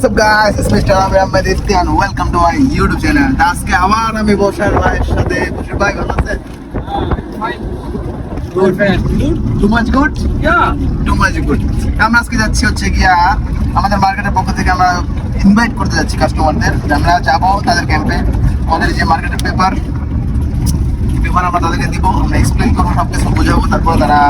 What's up guys? It's Mr. Ami Ahmed Ifti and welcome to my YouTube channel. তা আজকে আবার আমি বসার ভাইয়ের সাথে বসির ভাই ভালো আছে টু টু আমরা আজকে যাচ্ছি হচ্ছে গিয়া আমাদের মার্কেটের পক্ষ থেকে আমরা ইনভাইট করতে যাচ্ছি কাস্টমারদের আমরা যাব তাদের ক্যাম্পে আমাদের যে মার্কেটের পেপার পেপার আমরা তাদেরকে দিব। আমরা এক্সপ্লেন করব সব কিছু বোঝাবো। তারপর তারা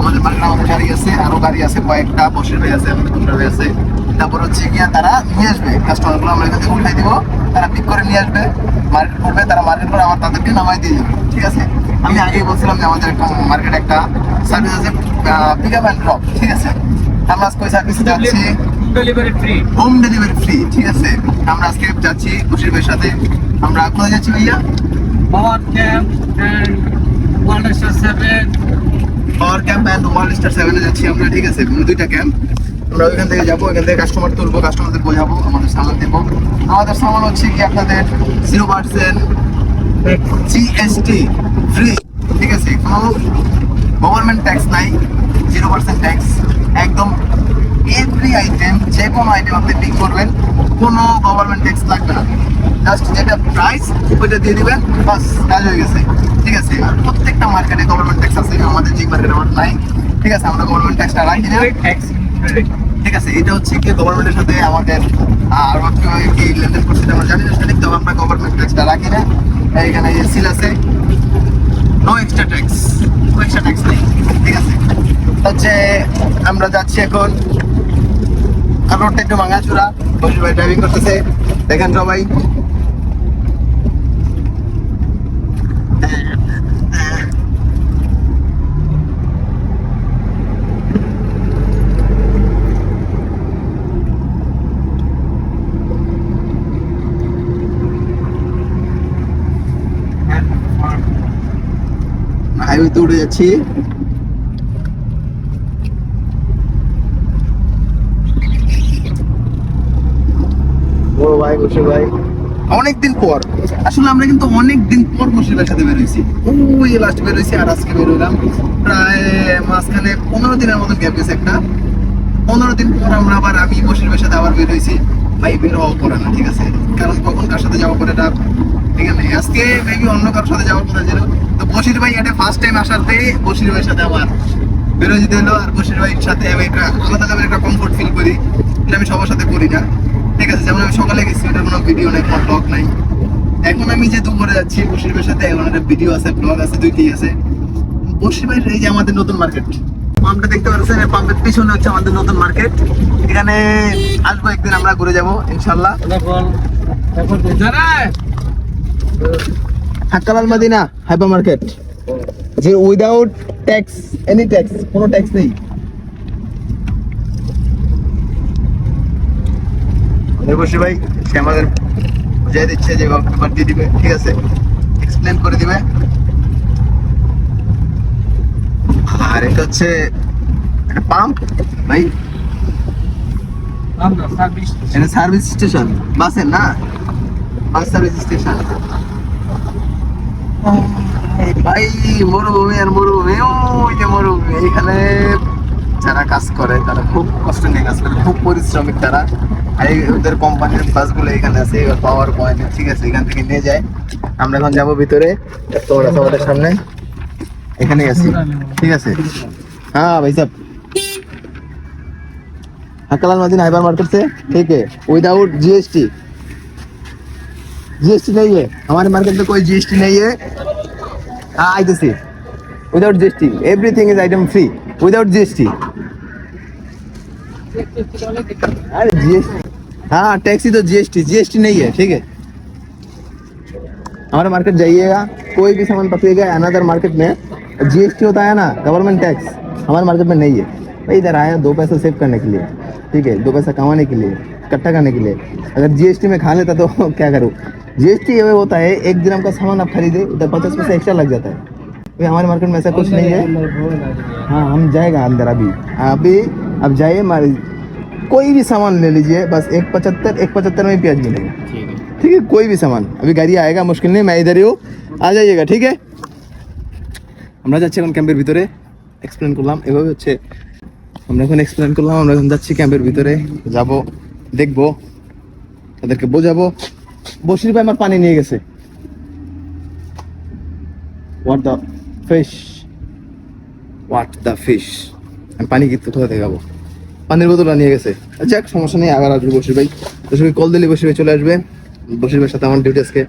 আমাদের মার্কেটে আমাদের গাড়ি আছে আরও গাড়ি আছে কয়েকটা বসির ভাই আছে আমাদের ভাই আছে। তারপর হচ্ছে গিয়া তারা নিয়ে আসবে কাস্টমারগুলো আমরা এখান থেকে উঠাই দিব। তারা পিক করে নিয়ে আসবে মার্কেট করবে তারা মার্কেট করে আমার তাদেরকে নামাই দিয়ে যাবে ঠিক আছে? আমি আগেই বলছিলাম যে আমাদের একটা মার্কেট একটা সার্ভিস আছে পিক আপ অ্যান্ড ড্রপ ঠিক আছে? আমরা আজকে ওই সার্ভিসে যাচ্ছি। Delivery free home delivery free ঠিক আছে? আমরা আজকে যাচ্ছি বসির ভাইয়ের সাথে। আমরা কোথায় যাচ্ছি ভাইয়া? Power camp world star seven power camp and world star সেভেনে যাচ্ছি আমরা ঠিক আছে? দুইটা ক্যাম্প আমরা ওইখান থেকে যাব, ওইখান থেকে কাস্টমার তুলবো কাস্টমারদের বোঝাবো আমাদের সামান দেবো। আমাদের সামান হচ্ছে কি আপনাদের জিরো পার্সেন্ট জিএসটি ফ্রি ঠিক আছে? কোনো গভর্নমেন্ট ট্যাক্স নাই জিরো পার্সেন্ট ট্যাক্স একদম এভরি আইটেম যে কোনো আইটেম আপনি পিক করবেন, কোনো গভর্নমেন্ট ট্যাক্স লাগবে না। জাস্ট যেটা প্রাইস ওইটা দিয়ে দিবেন, বাস, কাজ হয়ে গেছে। ঠিক আছে? আর প্রত্যেকটা মার্কেটে গভর্নমেন্ট ট্যাক্স আছে, আমাদের যে মার্কেটে আমার নাই। ঠিক আছে? আমরা গভর্নমেন্ট ট্যাক্সটা রাখি না। ঠিক আছে, এটা হচ্ছে কি গভর্নমেন্টের সাথে আমাদের আর কি লেনদেন করছে আমরা জানি না, সেটা তবে আমরা গভর্নমেন্ট ট্যাক্সটা রাখি না। এখানে এসিল সিল আছে। No extra tax no extra tax নেই, ঠিক আছে। হচ্ছে আমরা যাচ্ছি এখন রোডটা একটু ভাঙাচুরা, বসে ভাই ড্রাইভিং করতেছে। দেখেন সবাই হাইওয়েতে উঠে যাচ্ছি। অনেকদিন পর। আসলে আমরা কিন্তু অনেক দিন পর মুসিবের সাথে বেরোইছি। ওই লাস্ট বেরোইছি আর আজকে বেরোলাম। প্রায় মাঝখানে পনেরো দিনের মতন গ্যাপ গেছে একটা। পনেরো দিন পর আমরা আবার আমি মুসিবের সাথে আবার বেরোইছি। ভাই বের হওয়া পড়ে না, ঠিক আছে? কারণ কখন কার সাথে যাওয়া পড়ে এটা ঠিক আছে। আজকে মেবি অন্য কারোর সাথে যাওয়ার কথা ছিল। তো বসির ভাই এটা ফার্স্ট টাইম আসাতে বসির ভাইয়ের সাথে আমার বেরো যেতে হলো আর বসির ভাইয়ের সাথে আমি একটা আলাদা লেভেলের একটা কমফোর্ট ফিল করি এটা আমি সবার সাথে করি না। ঠিক আছে যেমন আমি সকালে গেছি ওটার কোনো ভিডিও নাই কোনো ব্লগ নাই। এখন আমি যে দুপুরে যাচ্ছি বসির ভাইয়ের সাথে এখন একটা ভিডিও আছে ব্লগ আছে দুইটাই আছে। বসির ভাইয়ের এই যে আমাদের নতুন মার্কেট পাম্পটা দেখতে পাচ্ছেন এই পাম্পের পিছনে হচ্ছে আমাদের নতুন মার্কেট এখানে আসব একদিন আমরা ঘুরে যাব ইনশাল্লাহ। তারপর মাদিনা হাইপার মার্কেট যে উইদাউট ট্যাক্স এনি ট্যাক্স কোনো ট্যাক্স নেই। বসে ভাই সে আমাদের বুঝাই দিচ্ছে যে পেপার দিয়ে দিবে। ঠিক আছে এক্সপ্লেন করে দিবে। আর এটা হচ্ছে একটা পাম্প ভাই। এটা সার্ভিস স্টেশন বাসের না? বাস সার্ভিস স্টেশন ভাই মরুভূমি আর মরুভূমি ওই যে মরুভূমি এখানে যারা কাজ করে তারা খুব কষ্ট নিয়ে কাজ করে খুব পরিশ্রমিক তারা আর এই ওদের কোম্পানির বাসগুলো এখানে আছে পাওয়ার পয়েন্ট ঠিক আছে এখান থেকে নিয়ে যায় আমরা এখন যাবো ভিতরে তোর আছে আমাদের সামনে এখানেই আছি ঠিক আছে हाँ भाई साहब हकलाल मदीन हाइपर मार्केट से ठीक है विदाउट जीएसटी जीएसटी नहीं है। हमारे मार्केट में कोई जीएसटी नहीं है। हाँ I see without GST everything is item free without GST अरे जीएसटी हाँ टैक्सी तो जीएसटी जीएसटी नहीं है, ठीक है। हमारे मार्केट जाइएगा, कोई भी सामान पकड़िएगा अनदर मार्केट में जीएसटी होता है ना गवर्नमेंट टैक्स हमारे मार्केट में नहीं है। भाई, इधर आया, दो पैसा सेव करने के लिए, ठीक है, दो पैसा कमाने के लिए। इकट्ठा करने के लिए अगर जीएसटी में खा लेता तो क्या करूँ जीएसटी ये होता है एक ग्राम का सामान आप खरीदे उधर पचास पैसा एक्स्ट्रा लग जाता है भाई हमारे मार्केट में ऐसा कुछ नहीं है हाँ हम जाएगा अंदर अभी अभी अब जाइए मार- कोई भी सामान ले लीजिए बस एक पचहत्तर एक पचहत्तर में प्याज मिलेगा ठीक है कोई भी सामान अभी गाड़ी आएगा मुश्किल नहीं मैं इधर ही हूँ आ जाइएगा ठीक है আমরা যাচ্ছি এখন ক্যাম্পের ভিতরে এক্সপ্লেন করলাম এভাবে হচ্ছে আমরা এখন এক্সপ্লেন করলাম আমরা এখন যাচ্ছি ক্যাম্পের ভিতরে যাব দেখব তাদেরকে বোঝাবো। বসির ভাই আমার পানি নিয়ে গেছে। What the fish what the fish আমি পানি কিন্তু কোথায় দেখাবো পানির বোতলটা নিয়ে গেছে। আচ্ছা, যাক সমস্যা নেই আবার আসবে বসির ভাই। বসির ভাই কল দিলে বসির ভাই চলে আসবে। বসির ভাইয়ের সাথে আমার ডিউটি আজকে।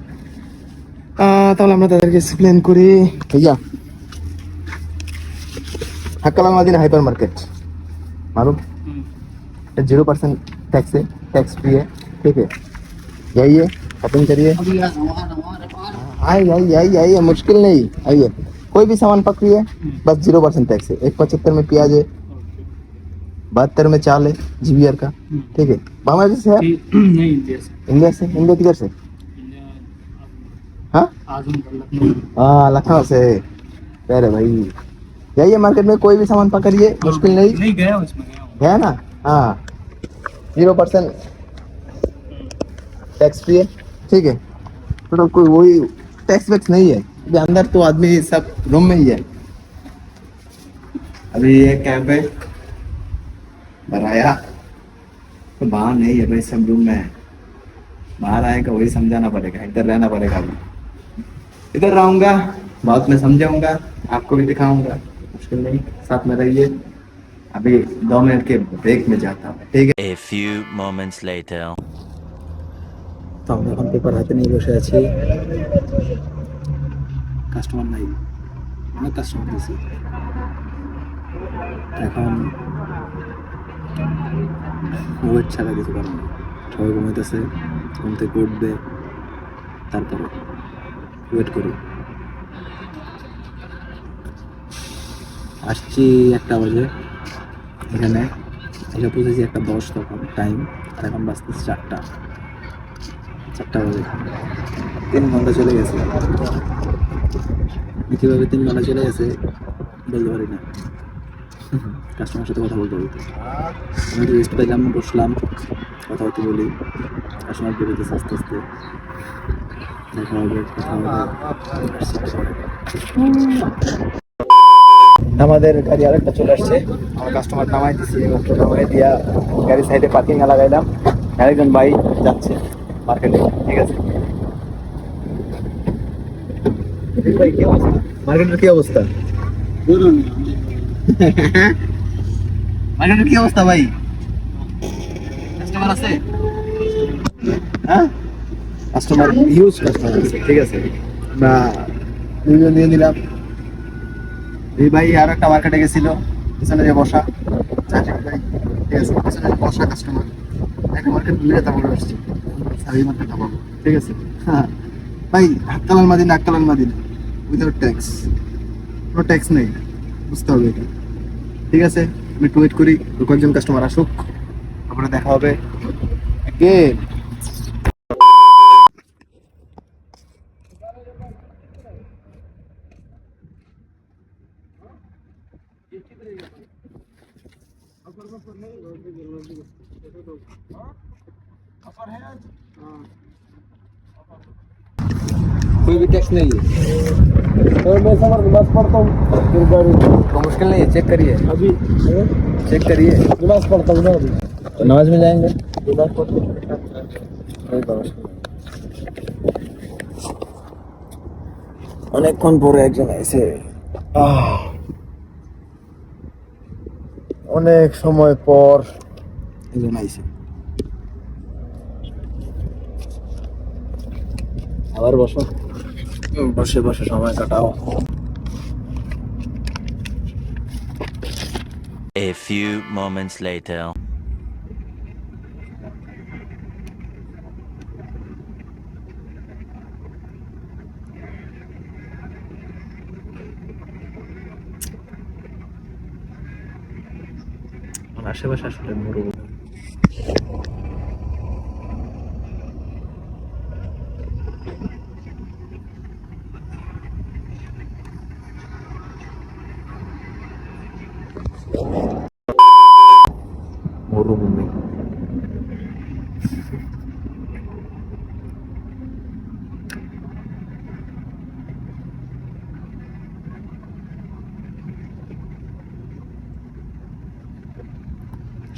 তাহলে আমরা তাদেরকে এক্সপ্লেন করি। ভাইয়া। হাক্কালাম আদিন hypermarket Maruf zero percent tax है टैक्स फ्री है ठीक है? जाइए शॉपिंग करिए। आइए आइए आइए आइए मुश्किल नहीं। आइए कोई भी सामान पकड़िए बस ज़ीरो परसेंट टैक्स है। एक पचहत्तर में प्याज है बहत्तर में चाल है जीबीआर का ठीक है? बांग्लादेश से है? नहीं इंडिया से। इंडिया किधर से? हाँ? लखनऊ। हाँ लखनऊ से। अरे भाई जाइए मार्केट में कोई भी सामान पकड़िए मुश्किल नहीं। नहीं गया हूँ गया है। ना? हाँ। ज़ीरो परसेंट टैक्स फ्री है। ठीक है। तो कोई वही टैक्स वैक्स नहीं है। अभी अंदर तो आदमी सब रूम में ही है। अभी ये कैंप है। बनाया तो बाहर नहीं है भाई, सब रूम में है। बाहर आएगा, वही समझाना पड़ेगा। इधर रहना पड़ेगा अभी। इधर रहूँगा बहुत में समझाऊँगा, आपको भी दिखाऊँगा। मुश्किल नहीं, साथ में रहिए। अभी दो मिनट के ब्रेक में जाता हूँ ठीक है A few moments later. তো আমরা এখন পেপার হাতে নিয়ে বসে আছি কাস্টমার নাই অনেক কাস্টমার দিয়েছি এখন ওয়েট ছাড়া কিছু করার নেই সবাই ঘুমাইতেছে ঘুম থেকে উঠবে তারপরে ওয়েট করি আসছি একটা বাজে এখানে এটা বুঝেছি একটা দশ তখন টাইম আর এখন বাজতেছে চারটা। চারটা বাজে। তিন ঘণ্টা চলে গেছে। কীভাবে তিন ঘণ্টা চলে গেছে বলতে পারি না। কাস্টমার সাথে কথা বলতে বলতে। আমি একটু রেস্ট পেলাম, বসলাম, কথা বলতে বলি। কাস্টমার বেরোতেছে আস্তে আস্তে। দেখা হবে, কথা হবে। আমাদের গাড়ি আরেকটা চলে আসছে। আমার কাস্টমার নামাই দিছি নামাই দিয়া গাড়ি সাইডে পার্কিং এ লাগাইলাম। আরেকজন ভাই যাচ্ছে মার্কেটে ঠিক আছে? ভাই কি অবস্থা? মার্কেটের কি অবস্থা? মার্কেটের কি অবস্থা ভাই? কাস্টমার আছে? হ্যাঁ? কাস্টমার হিউজ কাস্টমার আছে ঠিক আছে? আমরা দুজন দিয়ে দিলাম এই ভাই আর একটা মার্কেটে গেছিল, পিছনে যে বসা। ভাই, ঠিক আছে বসা কাস্টমার মার্কেট ঠিক আছে? হ্যাঁ। ভাই ট্যাক্স কোনো ট্যাক্স নেই, বুঝতে হবে ঠিক আছে? আমি ওয়েট করি কয়েকজন কাস্টমার আসুক। তারপরে দেখা হবে. कोई भी टैक्स नहीं है तो मैं समर नमाज पढ़ता हूँ फिर गाड़ी तो मुश्किल नहीं है चेक करिए अभी चेक करिए नमाज पढ़ता हूँ ना अभी तो नमाज में जाएंगे नमाज पढ़ता অনেকক্ষণ পরে একজন এসে অনেক সময় পর একজন আইসে আবার বসো বসে বসে সময় কাটাও A few moments later. আশেপাশে আসলে মরুভূমি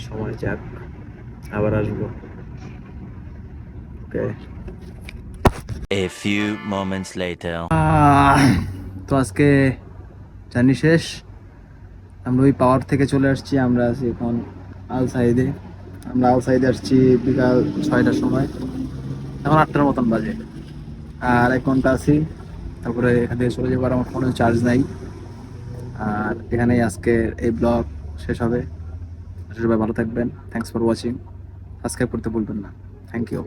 সময় যাক আবার আসব। ওকে A few moments later. তো আজকে জানি শেষ। আমরা ওই পাওয়ার থেকে চলে আসছি আমরা আছি এখন আল সাইদে। আমরা আল সাইদে আসছি বিকাল ছয়টার সময়। এখন আটটার মতন বাজে। আর এক ঘণ্টা আছি তারপরে এখান থেকে চলে যাব আর আমার ফোনে চার্জ নাই। আর এখানেই আজকে এই ব্লগ শেষ হবে। সবাই ভালো থাকবেন। থ্যাংকস ফর ওয়াচিং সাবস্ক্রাইব করতে ভুলবেন না। Thank you